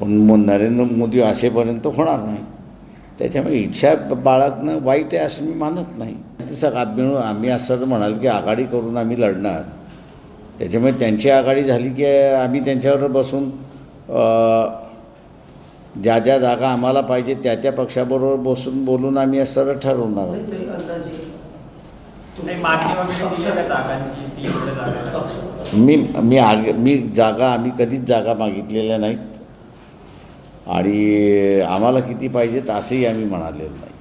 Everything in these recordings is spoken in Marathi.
पण मग नरेंद्र मोदी असेपर्यंत होणार नाही. त्याच्यामुळे इच्छा बाळगणं वाईट आहे असं मी मानत नाही. तसं आम्ही आम्ही असं म्हणाल की आघाडी करून आम्ही लढणार. त्याच्यामुळे त्यांची आघाडी झाली की आम्ही त्यांच्यावर बसून ज्या ज्या जागा आम्हाला पाहिजे त्या त्या पक्षाबरोबर बसून बोलून आम्ही असं ठरवणार. मी मी आग मी जागा आम्ही कधीच जागा मागितलेल्या नाहीत. आणि आम्हाला किती पाहिजेत असंही आम्ही म्हणालेलं नाही.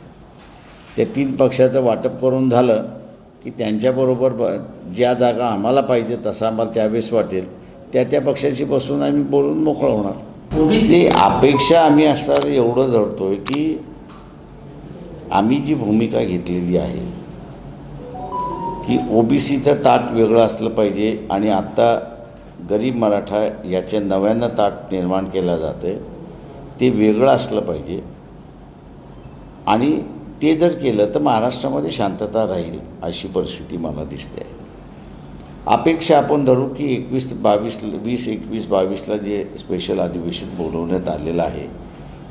त्या तीन पक्षाचं वाटप करून झालं की त्यांच्याबरोबर ब ज्या जागा आम्हाला पाहिजे तसं आम्हाला त्यावेळेस वाटेल. त्या त्या पक्षाशी बसून आम्ही बोलून मोकळं होणार. ओबीसी ते अपेक्षा आम्ही असं एवढं धरतो आहे की आम्ही जी भूमिका घेतलेली आहे की ओबीसीचं ताट वेगळं असलं पाहिजे आणि आत्ता गरीब मराठा याचे नव्यानं ताट निर्माण केलं जातं ते वेगळं असलं पाहिजे. आणि ते जर केलं तर महाराष्ट्रामध्ये शांतता राहील अशी परिस्थिती मला दिसते. आहे अपेक्षा आपण धरू की एकवीस बावीस वीस एकवीस बावीसला जे स्पेशल अधिवेशन बोलवण्यात आलेलं आहे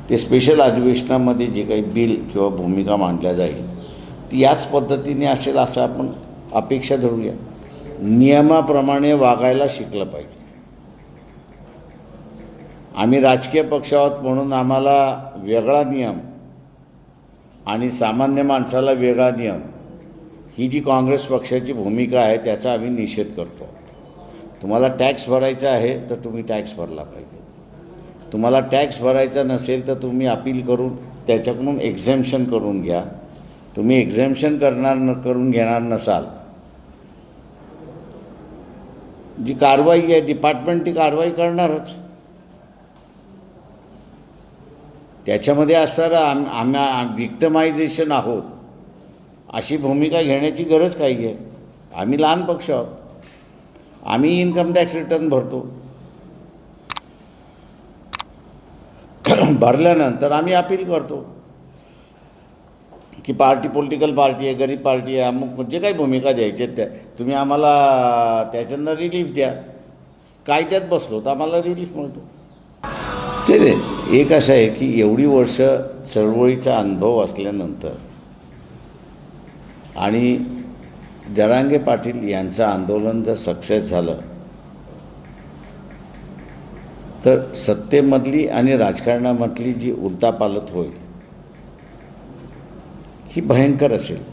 ते स्पेशल अधिवेशनामध्ये जे काही बिल किंवा भूमिका मांडल्या जाईल ती याच पद्धतीने असेल असं आपण अपेक्षा धरूया. नियमाप्रमाणे वागायला शिकलं पाहिजे. आम्ही राजकीय पक्ष आहोत म्हणून आम्हाला वेगळा नियम आणि सामान्य माणसाला वेगळा नियम ही जी काँग्रेस पक्षाची भूमिका आहे त्याचा आम्ही निषेध करतो. तुम्हाला टॅक्स भरायचा आहे तर तुम्ही टॅक्स भरला पाहिजे. तुम्हाला टॅक्स भरायचा नसेल तर तुम्ही अपील करून त्याच्याकडून एक्झेम्शन करून घ्या. तुम्ही एक्झेम्शन करणार न करून घेणार नसाल. जी कारवाई आहे डिपार्टमेंट ती कारवाई करणारच. त्याच्यामध्ये असणारं आम आम्हा विक्टमायझेशन आहोत. अशी भूमिका घेण्याची गरज काही आहे. आम्ही लहान पक्ष आहोत. आम्ही इन्कम टॅक्स रिटर्न भरतो. भरल्यानंतर आम्ही अपील करतो. की पार्टी पॉलिटिकल पार्टी आहे गरीब पार्टी आहे अमुक जे काही भूमिका द्यायच्या आहेत त्या तुम्ही आम्हाला त्याच्यानं रिलीफ द्या. कायद्यात बसलो तर आम्हाला रिलीफ मिळतो. ते एक असं आहे की एवढी वर्ष चळवळीचा अनुभव असल्यानंतर आणि जरांगे पाटील यांचं आंदोलन जर सक्सेस झालं तर सत्तेमधली आणि राजकारणामधली जी उलतापालत होईल ही भयंकर असेल.